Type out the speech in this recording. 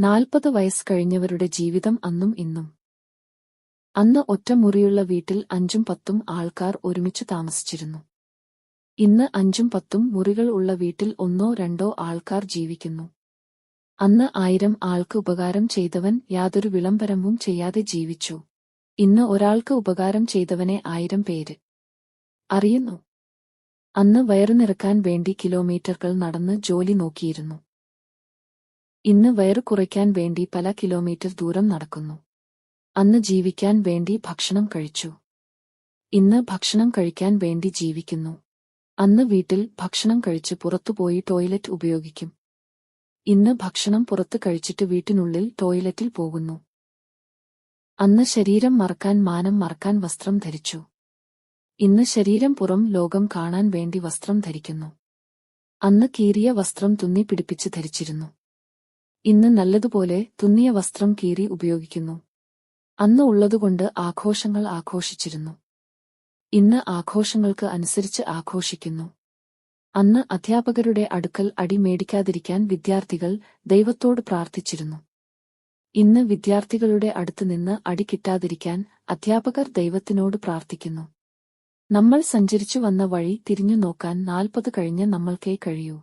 നാൽപ്പത് വയസ്സ് കഴിഞ്ഞവരുടെ ജീവിതം അന്നും ഇന്നും. അന്ന് ഒറ്റമുറിയുള്ള വീട്ടിൽ അഞ്ചും പത്തും ആൾക്കാർ ഒരുമിച്ച് താമസിച്ചിരുന്നു. ഇന്ന് അഞ്ചും പത്തും മുറികൾ ഉള്ള വീട്ടിൽ ഒന്നോ രണ്ടോ ആൾക്കാർ ജീവിക്കുന്നു. അന്ന് ആയിരം ആൾക്ക് ഉപകാരം ചെയ്തവൻ യാതൊരു വിളംബരവും ചെയ്യാതെ ജീവിച്ചു. ഇന്ന് ഒരാൾക്ക് ഉപകാരം ചെയ്തവനെ ആയിരം പേര്. അറിയുന്നു? അന്ന് വയറു നിറക്കാൻ വേണ്ടി കിലോമീറ്ററുകൾ നടന്ന് ജോലി നോക്കിയിരുന്നു. ഇന്ന് വയറു കുറയ്ക്കാൻ വേണ്ടി പല കിലോമീറ്റർ ദൂരം നടക്കുന്നു. അന്ന് ജീവിക്കാൻ വേണ്ടി ഭക്ഷണം കഴിച്ചു. ഇന്ന് ഭക്ഷണം കഴിക്കാൻ വേണ്ടി ജീവിക്കുന്നു. അന്ന് വീട്ടിൽ ഭക്ഷണം കഴിച്ച് പുറത്തുപോയി ടോയ്ലറ്റ് ഉപയോഗിക്കും. ഇന്ന് ഭക്ഷണം പുറത്ത് കഴിച്ചിട്ട് വീട്ടിനുള്ളിൽ ടോയ്ലറ്റിൽ പോകുന്നു. അന്ന് ശരീരം മറക്കാൻ മാനം മറക്കാൻ വസ്ത്രം ധരിച്ചു. ഇന്ന് ശരീരം പുറം ലോകം കാണാൻ വേണ്ടി വസ്ത്രം ധരിക്കുന്നു. അന്ന് കീറിയ വസ്ത്രം തുന്നി പിടിപ്പിച്ച് ധരിച്ചിരുന്നു. ഇന്ന് നല്ലതുപോലെ തുന്നിയ വസ്ത്രം കീറി ഉപയോഗിക്കുന്നു. അന്ന് ഉള്ളതുകൊണ്ട് ആഘോഷങ്ങൾ ആഘോഷിച്ചിരുന്നു. ഇന്ന് ആഘോഷങ്ങൾക്ക് അനുസരിച്ച് ആഘോഷിക്കുന്നു. അന്ന് അധ്യാപകരുടെ അടുക്കൽ അടി മേടിക്കാതിരിക്കാൻ വിദ്യാർത്ഥികൾ ദൈവത്തോട് പ്രാർത്ഥിച്ചിരുന്നു. ഇന്ന് വിദ്യാർത്ഥികളുടെ അടുത്ത് നിന്ന് അടി കിട്ടാതിരിക്കാൻ അധ്യാപകർ ദൈവത്തിനോട് പ്രാർത്ഥിക്കുന്നു. നമ്മൾ സഞ്ചരിച്ചു വന്ന വഴി തിരിഞ്ഞു നോക്കാൻ നാൽപ്പത് കഴിഞ്ഞ് നമ്മൾക്കേ കഴിയൂ.